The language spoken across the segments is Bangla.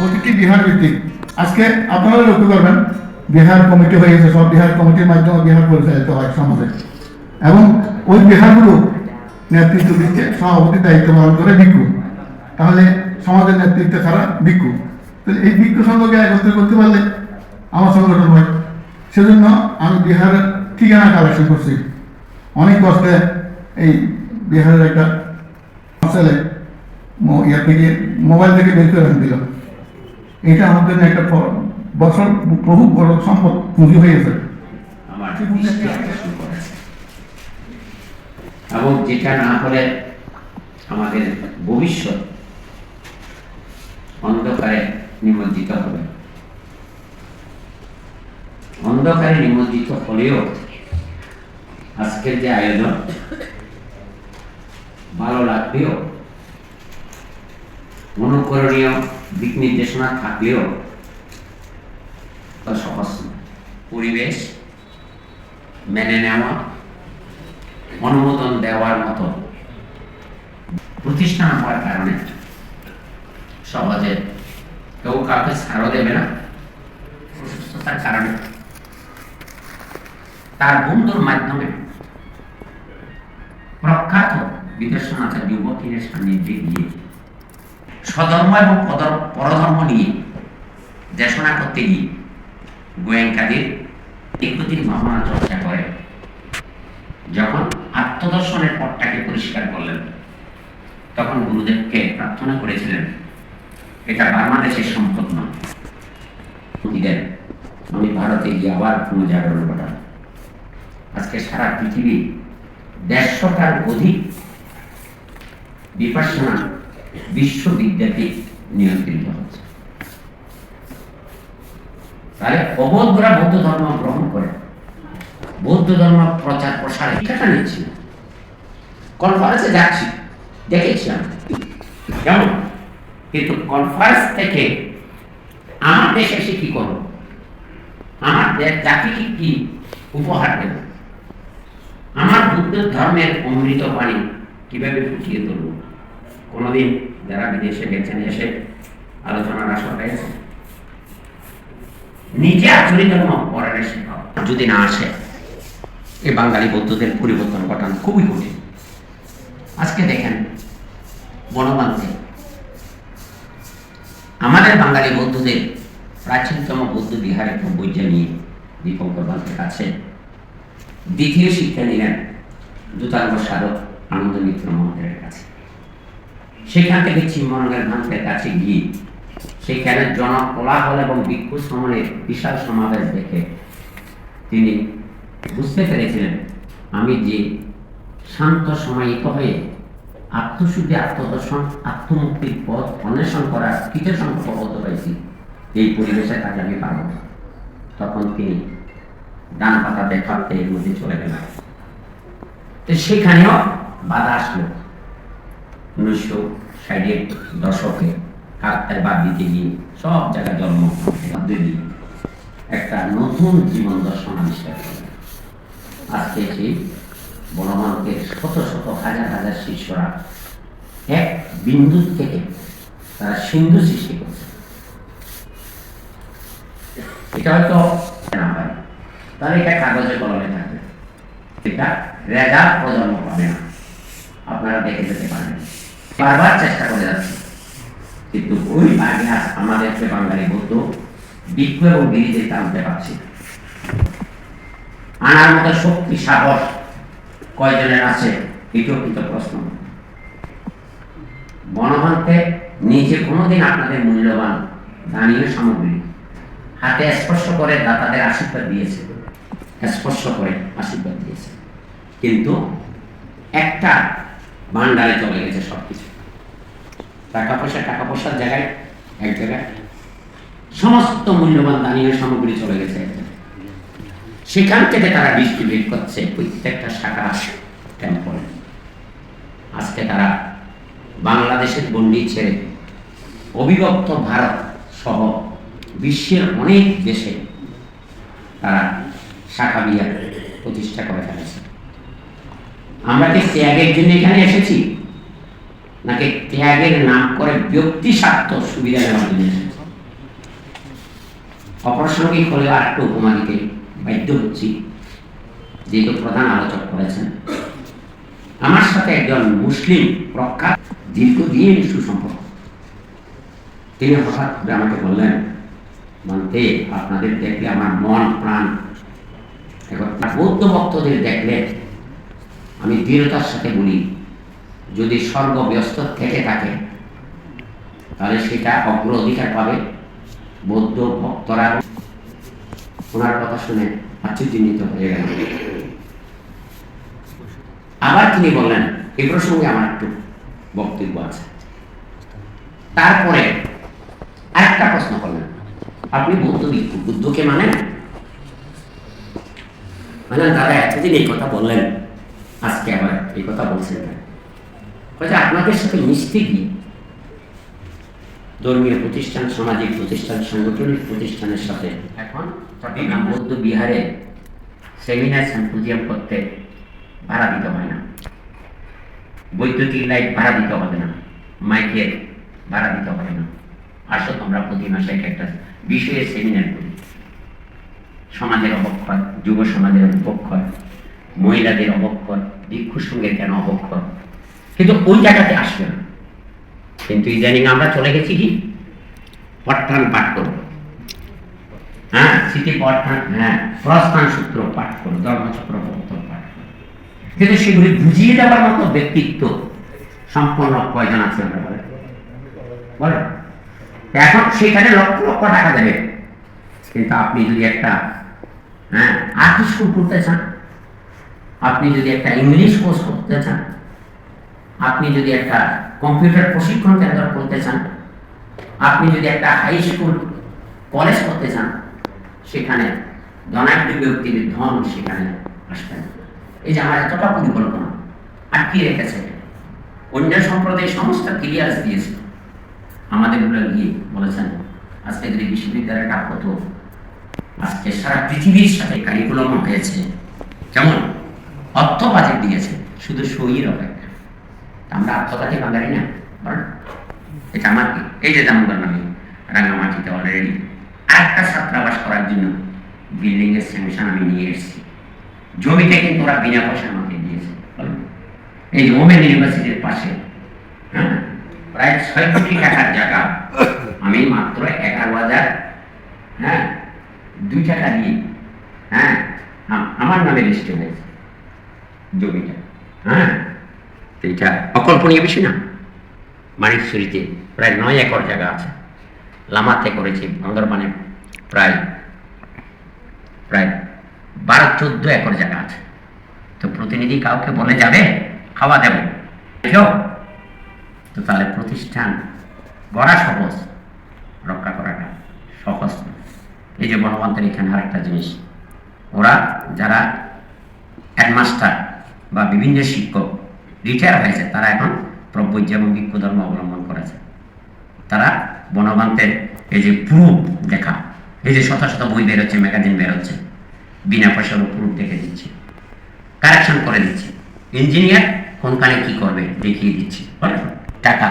প্রতিটি বিহার ভিত্তিক। আজকে আপনারা লক্ষ্য করবেন, বিহার কমিটি হয়ে গেছে, সব বিহার কমিটির মাধ্যমে বিহার পরিচালিত হয় সমাজে। এবং ওই বিহারগুলো নেতৃত্ব দিচ্ছে, সভাপতি দায়িত্ব পালন করে ভিক্ষু। তাহলে সমাজের নেতৃত্বে ছাড়া ভিক্ষু। তাহলে এই ভিক্ষু সংঘকে একত্রে করতে পারলে আমার সংগঠন হয়। সেজন্য আমি বিহারের ঠিকানা কালেকশন করছি। অনেক কষ্টে এই বিহারের একটা ছেলে মো- ইয়া থেকে মোবাইল থেকে বের করে দিল। এটা আমার জন্য একটা বছর বহু বড় সম্পদ পুঁজি হয়ে করেছে এবং যেটা না হলে আমাদের ভবিষ্যৎ অন্ধকারে নিমজ্জিত হবে। অন্ধকারে নিমজ্জিত হলেও আজকের যে আয়োজন, ভালো লাগলেও অনুকরণীয় দিক নির্দেশনা থাকলেও তা সহজ পরিবেশ মেনে নেওয়া, অনুমোদন দেওয়ার মতো প্রতিষ্ঠান হওয়ার কারণে সমাজে কেউ কাউকে ছাড়ও দেবে না অসুস্থতার কারণে। তার বন্ধুর মাধ্যমে প্রখ্যাত বিদেশনাথের যুবতীর সান্নিধ্যে গিয়ে স্বধর্ম এবং পরধর্ম নিয়ে দেশনা করতে গিয়ে গোয়েঙ্কাদের দীর্ঘদিন ভাবনা চর্চা করে। যখন আত্মদর্শনের পথটাকে পরিষ্কার করলেন, তখন গুরুদেবকে প্রার্থনা করেছিলেন, এটা বাংলাদেশের সম্পদ নয়। আমি ভারতে গিয়ে আবার পুনর্জাগরণ ঘটান আজকে সারা পৃথিবী দেড়শোটার অধিক বিপাসনা নিয়ন্ত্রিত হচ্ছে। তাহলে বৌদ্ধ ধর্ম গ্রহণ করে, বৌদ্ধ ধর্ম প্রচার প্রসারে শিক্ষাটা কনফারেন্সে যাচ্ছি, দেখেছি কেমন? কিন্তু কনফারেন্স থেকে আমার দেশে এসে কি করব? আমার জাতিকে কি উপহার দেব? আমার বুদ্ধ ধর্মের অমৃত বাণী কীভাবে ফুটিয়ে তুলব? কোনোদিন যারা বিদেশে গেছেন এসে আলোচনার আশা পেয়েছে নিজে আচরিত পরের যদি না আসে এই বাঙালি বৌদ্ধদের পরিবর্তন ঘটানো খুবই কঠিন। আজকে দেখেন বনবান্তে। আমাদের বাঙালি বৌদ্ধদের প্রাচীনতম বৌদ্ধ বিহারের বৈজ্ঞা নিয়ে দীপঙ্কর বান্তের কাছে দ্বিতীয় শিক্ষা নিলেন দূতাঙ্গ সাধক আনন্দ মিত্র মহোদয়ের কাছে। সেখান থেকে চিন্মনগর ভান্তের কাছে গিয়ে। সেখানে জনকোলাহল এবং ভিক্ষু সমনের বিশাল সমাবেশ দেখে। তিনি বুঝতে পেরেছিলেন, আমি যে শান্ত সমাহিত হয়ে আত্মশুদ্ধি, আত্মদর্শন, আত্মমুক্তির পথ অন্বেষণ করার কিছু পথ পাইছি এই পরিবেশে কাজে আমি পারব তখন তিনি ডান পাতা দেখাতে এর মধ্যে চলে গেলেন। সেখানেও বাধা আসলো। উনিশশো ষাটের দশকে কাকতায় বাদ দিতে গিয়ে সব জায়গায় জন্ম দিয়ে একটা নতুন জীবন দর্শন আবিষ্কার করলেন আজকে সেই বনমানকের শত শত হাজার হাজার শিষ্যরা এক বিন্দু থেকে তারা সিন্ধু সৃষ্টি করছে। এটা হয়তো না হয়। তাহলে এটা কাগজে কলমে থাকবে। এটা রেজা প্রজন্ম পাবে না। আপনারা দেখে যেতে পারেন বারবার চেষ্টা করে যাচ্ছে। কিন্তু ওই আগে আমাদেরকে বাঙালি বলতো বিক্ষ এবং গিরিতে টানতে পারছি আনার মতো শক্তি, সাহস কয়জনের আছে এটাও কিন্তু প্রশ্ন মনোভানকে নিজে কোনোদিন আপনাদের মূল্যবান দানীয় সামগ্রী হাতে স্পর্শ করে দাতাদের আশীর্বাদ দিয়েছে, স্পর্শ করে আশীর্বাদ দিয়েছে। কিন্তু একটা ভান্ডারে চলে গেছে সব কিছু টাকা পয়সা টাকা পয়সার জায়গায় এক জায়গায় সমস্ত মূল্যবান দানীয় সামগ্রী চলে গেছে সেখান থেকে তারা ডিস্ট্রিবিউট করছে, প্রত্যেকটা শাখা টেম্পল আজকে তারা বাংলাদেশের গণ্ডি ছেড়ে অবিভক্ত ভারত সহ বিশ্বের অনেক দেশে তারা শাখা বিহার প্রতিষ্ঠা করে ফেলেছে। আমরা কি ত্যাগের জন্য এখানে এসেছি? নাকি ত্যাগের নাম করে ব্যক্তি স্বার্থ সুবিধা নেওয়ার জন্য অপ্রাসঙ্গিক হলেও আর একটা উপমা দিতে বাধ্য হচ্ছি। যেহেতু প্রধান আলোচক করেছেন। আমার সাথে একজন মুসলিম প্রখ্যাত, দীর্ঘদিন সুসম্পর্ক। তিনি হঠাৎ করে আমাকে বললেন, মানতে, আপনাদের দেখলে আমার মন, প্রাণ এখন বৌদ্ধ ভক্তদের দেখলে আমি দৃঢ়তার সাথে বলি, যদি স্বর্গ ব্যস্ত থেকে থাকে, তাহলে সেটা অগ্রাধিকার পাবে। বৌদ্ধ ভক্তরা ওনার কথা শুনে আশ্চর্যজনিত হয়ে গেল। আবার তিনি বললেন এই প্রসঙ্গে আমার একটু বক্তব্য আছে। তারপরে আরেকটা প্রশ্ন করলেন, আপনি বৌদ্ধ ভিক্ষু, বুদ্ধকে মানেন? মানে দাদা, এতদিন এই কথা বললেন। আজকে আবার এই কথা বলছেন কেন? বলছে আপনাদের সাথে মিশতে গিয়ে ধর্মীয় প্রতিষ্ঠান সামাজিক প্রতিষ্ঠান সাংগঠনিক প্রতিষ্ঠানের সাথে এখন চট্টগ্রাম বৌদ্ধ বিহারে সেমিনার সিম্পোজিয়াম করতে ভাড়া দিতে হয় না। বৈদ্যুতিক লাইট ভাড়া দিতে হবে না। মাইকের ভাড়া দিতে হবে না। আসো তোমরা প্রতি মাসে একটা বিষয়ে সেমিনার করি। সমাজের অবক্ষয় যুব সমাজের অবক্ষয়। মহিলাদের অবক্ষয় ভিক্ষু সঙ্গে কেন অবক্ষয় কিন্তু ওই জায়গাতে আসবে না। কিন্তু ইদানিং আমরা চলে গেছি কি? পট্টান পাঠ করব। হ্যাঁ স্মৃতি পট্টান হ্যাঁ প্রস্থান সূত্র পাঠ করো ধর্মচক্র প্রবর্তন পাঠ করো কিন্তু সেগুলি বুঝিয়ে দেওয়ার মতো ব্যক্তিত্ব সম্পূর্ণ কয়জন আছে আমরা বলে বলে এখন সেখানে লক্ষ লক্ষ টাকা দেবে। কিন্তু আপনি যদি একটা হ্যাঁ আর্ট স্কুল করতে চান আপনি যদি একটা ইংলিশ কোর্স করতে চান, আপনি যদি একটা কম্পিউটার প্রশিক্ষণ কেন্দ্র করতে চান, আপনি যদি একটা হাই স্কুল, কলেজ করতে চান, সেখানে ধনাঢ্য ব্যক্তির ধন সেখানে আসবে এই যে আমার এতটা পরিকল্পনা আটকিয়ে রেখেছে অন্য সম্প্রদায় সমস্ত ক্লিয়ার্স দিয়েছে। আমাদেরগুলো গিয়ে বলেছেন, আজকে যদি বিশ্ববিদ্যালয়টা হতো, আজকে সারা পৃথিবীর সাথে কারিকুলাম হয়েছে, কেমন? অর্থ বাজেট দিয়েছে, শুধু সইয়ের অপেক্ষা আমরা আত্মকাঠি বাঙালি না, বল। এটা আমার এই যে যেমন করলাম আমি রাঙ্গামাটিতে অলরেডি আরেকটা ছাত্রাবাস করার জন্য বিল্ডিং এর স্যাংশন আমি নিয়ে এসেছি। জমিটা কিন্তু ওরা বিনা পয়সা আমাকে দিয়েছে। এই ওমেন ইউনিভার্সিটির পাশে হ্যাঁ? প্রায় ছয় কোটি টাকার জায়গা। আমি মাত্র এগারো হাজার হ্যাঁ? দুই টাকা দিয়ে হ্যাঁ? আম- আমার নামে লিস্টে হয়েছে। জমিটা হ্যাঁ? এটা অকল্পনীয় বিষয় না? মানিকছড়িতে প্রায় নয় একর জায়গা আছে। লামাতে করেছি বান্দরবানে প্রায় প্রায় বারো চোদ্দ একর জায়গা আছে। তো প্রতিনিধি কাউকে বলে যাবে? খাওয়া দেব। তো তাহলে প্রতিষ্ঠান গড়া সহজ, রক্ষা করাটা সহজ। এই যে বনবন্তের এখানে আরেকটা জিনিস। ওরা যারা হেডমাস্টার বা বিভিন্ন শিক্ষক রিটায়ার হয়েছে, তারা এখন প্রব্যজ্য এবং ভিক্ষু ধর্ম অবলম্বন করেছে। তারা বনবান্তের এই যে প্রুফ দেখা, এই যে শত শত বই বেরোচ্ছে, ম্যাগাজিন বেরোচ্ছে, বিনা পয়সার প্রুফ দেখে দিচ্ছে কারেকশন করে দিচ্ছে। ইঞ্জিনিয়ার কোনখানে কি করবে দেখিয়ে দিচ্ছে। বলেন টাকা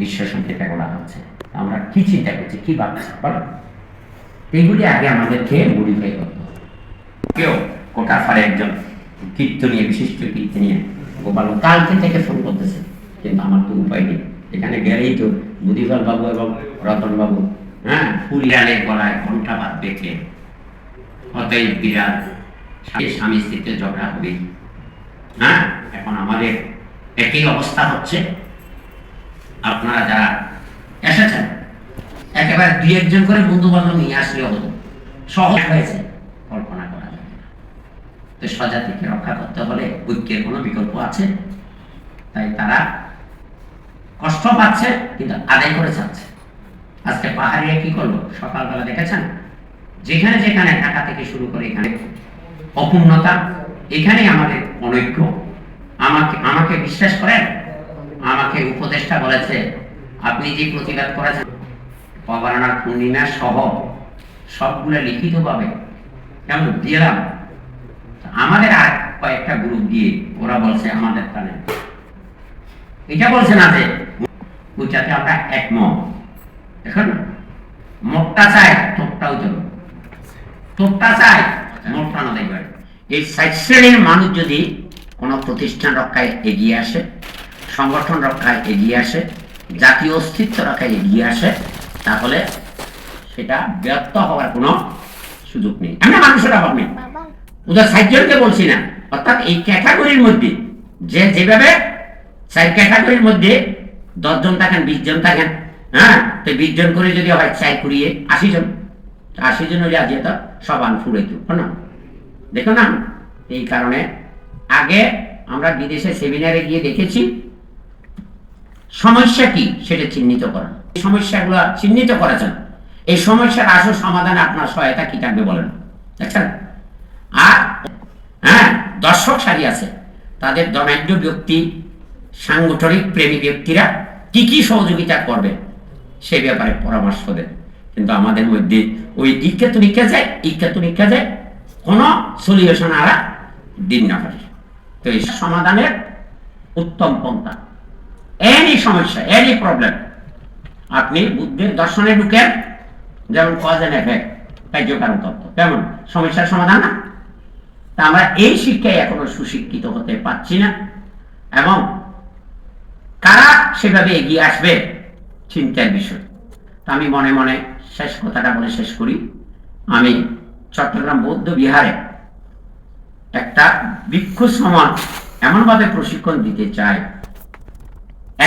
বিশ্ব সংখ্যাটা বলা হচ্ছে। আমরা কি চিন্তা করছি, কি ভাবছি? বলেন এইগুলি আগে আমাদেরকে মডিফাই করতে হবে। কেউ কোটা ফারে একজন কীর্তনীয় বিশিষ্ট কীর্তনীয় গোপাল কালকে থেকে ফোন করতেছে। কিন্তু আমার তো উপায় নেই। এখানে গেলেই তো বুদ্ধিপাল বাবু এবং রতন বাবু হ্যাঁ? ফুলিয়ালের গলায় ঘণ্টা বাদ দেখে অতএব বিরাট স্বামী স্ত্রীতে ঝগড়া হবে হ্যাঁ? এখন আমাদের একই অবস্থা হচ্ছে। আপনারা যারা এসেছেন, একেবারে দুই একজন করে বন্ধু বান্ধব নিয়ে আসলে হতো। সহজ হয়েছে কল্পনা করা যায় না তো স্বজাতিকে রক্ষা করতে হলে ঐক্যের কোনো বিকল্প আছে? তাই তারা কষ্ট পাচ্ছে, কিন্তু আদায় করে যাচ্ছে। আজকে পাহাড়িয়া কি করল? সকালবেলা দেখেছেন? যেখানে যেখানে ঢাকা থেকে শুরু করে এখানে অপূর্ণতা, এখানেই আমাদের অনৈক্য। আমাকে আমাকে বিশ্বাস করেন? আমাকে উপদেষ্টা বলেছে, আপনি যে প্রতিবাদ করেছেন পবারণার পূর্ণিমা সহ সবগুলো লিখিতভাবে কেমন? দিলাম আমাদের আর কয়েকটা গ্রুপ দিয়ে ওরা বলছে আমাদের তাহলে এটা বলছে না যে ওইটাতে আমরা এখন চাই তোরটাও চলো তোরটা চাই না এই সাইড শ্রেণির মানুষ যদি কোনো প্রতিষ্ঠান রক্ষায় এগিয়ে আসে, সংগঠন রক্ষায় এগিয়ে আসে, জাতীয় অস্তিত্ব রক্ষায় এগিয়ে আসে, তাহলে সেটা ব্যর্থ হওয়ার কোনো সুযোগ নেই। আমি মানুষের ওদের সাতজনকে বলছি না। অর্থাৎ এই ক্যাটাগরির মধ্যে যে যেভাবে চার ক্যাটাগরির মধ্যে দশজন থাকেন, বিশ জন থাকেন হ্যাঁ? তো বিশ জন করে যদি হয় চার কুড়িয়ে আশি জন আশি জন হলে আজকে তো সব আন ফুড়াইতো না? দেখো না, এই কারণে আগে আমরা বিদেশে সেমিনারে গিয়ে দেখেছি, সমস্যা কি সেটা চিহ্নিত করা। এই সমস্যাগুলো চিহ্নিত করেছেন এই সমস্যার আসল সমাধানে আপনার সহায়তা কি থাকবে বলেন? দেখছেন? আর হ্যাঁ দর্শক সারি আছে, তাদের দমাঢ্য ব্যক্তি, সাংগঠনিক প্রেমী ব্যক্তিরা কি কি সহযোগিতা করবে, সে ব্যাপারে পরামর্শ দেন। কিন্তু আমাদের মধ্যে ওই ইচ্ছা তো নিকা যায় ইচ্ছা তো যায়, কোনো সলিউশন আরা দিন না পারে। তো এই সমাধানের উত্তম পন্থা। এনি সমস্যা এনি প্রবলেম আপনি বুদ্ধের দর্শনে ঢুকেন, যেমন কজ এন্ড এফেক্ট কার্যকারণ তত্ত্ব, কেমন? সমস্যার সমাধান না? তা আমরা এই শিক্ষায় এখনও সুশিক্ষিত হতে পারছি না। এবং কারা সেভাবে এগিয়ে আসবে, চিন্তার বিষয়। তা আমি মনে মনে শেষ কথাটা বলে শেষ করি। আমি চট্টগ্রাম বৌদ্ধ বিহারে একটা ভিক্ষু সমান এমনভাবে প্রশিক্ষণ দিতে চাই।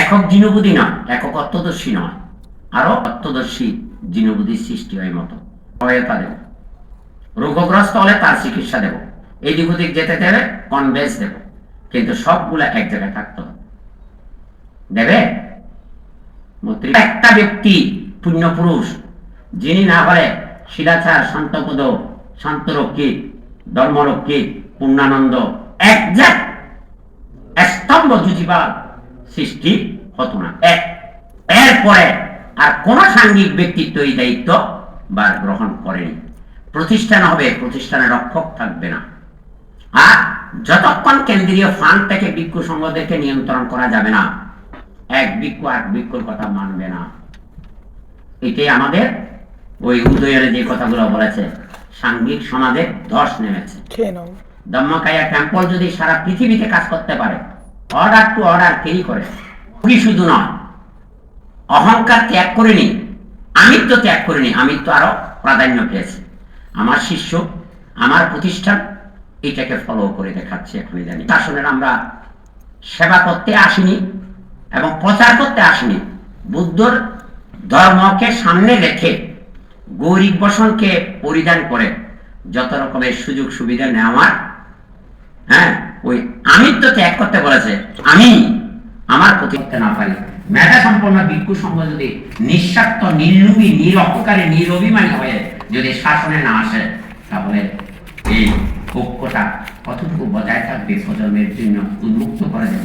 একক জিনবুদ্ধি নয়, একক অর্থদর্শী নয়, আরও অর্থদর্শী জিনবুদ্ধির সৃষ্টি হয় মতো। সহায়তা দেব রোগগ্রস্ত হলে তার চিকিৎসা দেব। এদিক ওদিক যেতে দেবে কনভেন্স দেব। কিন্তু সবগুলা এক জায়গায় থাকতে দেবে? একটা ব্যক্তি পুণ্যপুরুষ, যিনি না হলে শিলাচার, শান্তপদ, শান্তরক্ষী, ধর্মরক্ষী, পূর্ণানন্দ একজাক্ট স্তম্ভ জুজিবার সৃষ্টি হতো না। এক এরপরে আর কোন সাংঘিক ব্যক্তিত্ব এই দায়িত্ব বা গ্রহণ করেনি। প্রতিষ্ঠান হবে, প্রতিষ্ঠানের রক্ষক থাকবে না। আর যতক্ষণ কেন্দ্রীয় ফান্ড থেকে ভিক্ষু সংঘদেরকে নিয়ন্ত্রণ করা যাবে না এক ভিক্ষু আর ভিক্ষুর কথা মানবে না। এটাই আমাদের ওই উদয়ের যে কথাগুলো বলেছে সাংঘিক সমাজে ধস নেমেছে। নাও। টেম্পল যদি সারা পৃথিবীতে কাজ করতে পারে অর্ডার টু অর্ডার কেই করে কি শুধু নয় অহংকার ত্যাগ করিনি আমিত্ব ত্যাগ করিনি আমিত্ব আরও প্রাধান্য পেয়েছে। আমার শিষ্য আমার প্রতিষ্ঠান এটাকে ফলো করে দেখাচ্ছে এখন জানি। শাসনের আমরা সেবা করতে আসিনি এবং প্রচার করতে আসিনি। বুদ্ধর ধর্মকে সামনে রেখে গৌরিক বসনকে পরিধান করে যত রকমের সুযোগ সুবিধা নেওয়ার হ্যাঁ ওই আমি তো ত্যাগ করতে বলেছে। আমি আমার প্রতি করতে না পারি। মেধা সম্পন্ন ভিক্ষু সংঘ যদি নিঃস্বার্থ নির্লুবী নিরহকারী নিরভিমানী হয়ে যদি শাসনে না আসে, তাহলে এই ঐক্যটা কতটুকু বজায় থাকবে প্রজন্মের জন্য উন্মুক্ত করে দেব?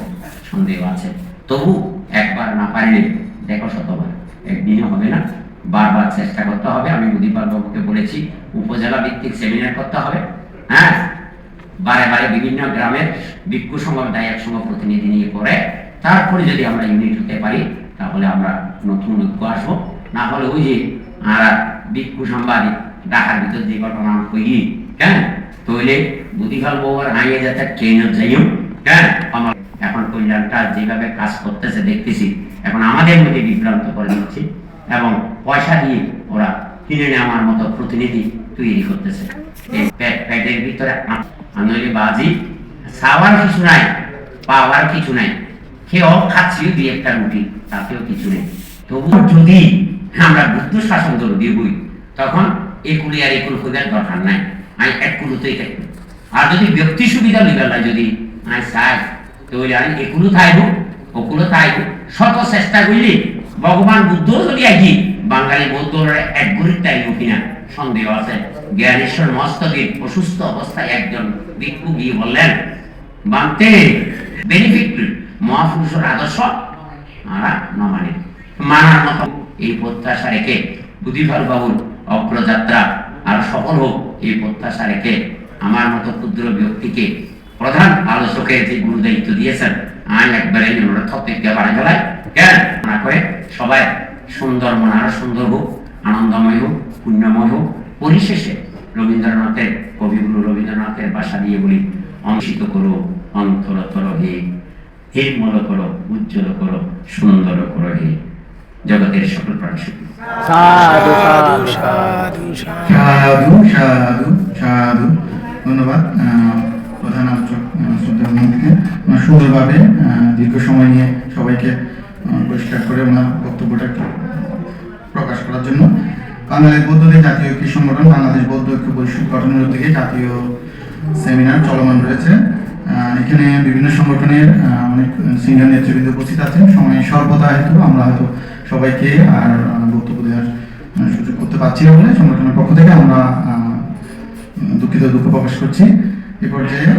সন্দেহ আছে। তবু একবার না পারলে, দেখো শতবার একদিনে হবে না। বারবার চেষ্টা করতে হবে। আমি মুদিপাল বাবুকে বলেছি, উপজেলা ভিত্তিক সেমিনার করতে হবে। হ্যাঁ? বারে বারে বিভিন্ন গ্রামের ভিক্ষু সংঘ দায়ক সংঘ প্রতিনিধি নিয়ে করে তারপরে যদি আমরা ইউনিট হতে পারি, তাহলে আমরা নতুন ঐক্য আসব। না হলে ওই যে আর ভিক্ষু সাংবাদিক, ঢাকার ভিতর যে ঘটনা কই হ্যাঁ? তৈলে বুদ্ধিখাল বউর হাইয়ে যাতে ট্রেনের যাইও। হ্যাঁ? আমার এখন কল্যাণটা যেভাবে কাজ করতেছে দেখতেছি, এখন আমাদের মধ্যে বিভ্রান্ত করে দিচ্ছে এবং পয়সা দিয়ে ওরা কিনে নেওয়ার মতো প্রতিনিধি তৈরি করতেছে। পেটের ভিতরে আনলে বাজি, খাওয়ার কিছু নাই, পাওয়ার কিছু নাই। খেয়েও খাচ্ছি, দুই একটা রুটি, তাতেও কিছু নেই। তবু যদি আমরা বুদ্ধ শাসন জরুরি বই তখন একুলি আর একুল খুঁজার দরকার নাই। আমি এক কুলুতেই থাকব আর যদি ব্যক্তি সুবিধা লিবেলা যদি আমি চাই তাহলে আমি একুলো থাকব ওকুলো থাকব শত চেষ্টা করলি ভগবান বুদ্ধ যদি আছি বাঙালি বৌদ্ধ এক গুরির তাইব কিনা? সন্দেহ আছে। জ্ঞানেশ্বর মস্তকে অসুস্থ অবস্থায় একজন ভিক্ষু গিয়ে বললেন, বানতে বেনিফিট মহাপুরুষের আদর্শ? আমরা ন মানি মানার মতো। এই প্রত্যাশা রেখে বুদ্ধিফল বাবুর অগ্রযাত্রা আর সফল হোক। এই প্রত্যাশা রেখে আমার মতো ক্ষুদ্র ব্যক্তিকে প্রধান আলোচকে যে গুরু দায়িত্ব দিয়েছেন আমি একবারে থপিক বাড়ি ফেলায় কেন? করে সবাই সুন্দর মন, আরও সুন্দর হোক, আনন্দময় হোক, পুণ্যময় হোক। পরিশেষে রবীন্দ্রনাথের কবিগুরু রবীন্দ্রনাথের বাসা দিয়ে বলি, অংশিত করো, অন্তরতর হে নির্মল করো, উজ্জ্বল করো, সুন্দর করো হে। জগতের সকল প্রাণী সাধু সাধু সাধু সাধু। সাধু সাধু। ধন্যবাদ প্রধান আলোচক ওনার সুন্দরভাবে দীর্ঘ সময় নিয়ে সবাইকে পরিষ্কার করে ওনার বক্তব্যটা প্রকাশ করার জন্য। বাংলাদেশ বৌদ্ধদের জাতীয় ঐক্য সংগঠন বাংলাদেশ বৌদ্ধ ঐক্য পরিষদ গঠনের উদ্যোগে জাতীয় সেমিনার চলমান রয়েছে। আহ, এখানে বিভিন্ন সংগঠনের অনেক সিনিয়র নেতৃবৃন্দ উপস্থিত আছেন। সময় স্বল্পতা হেতু আমরা হয়তো সবাইকে আর বক্তব্য দেওয়ার সুযোগ করতে পারছি না বলে সংগঠনের পক্ষ থেকে আমরা দুঃখিত, দুঃখ প্রকাশ করছি। এ পর্যায়ে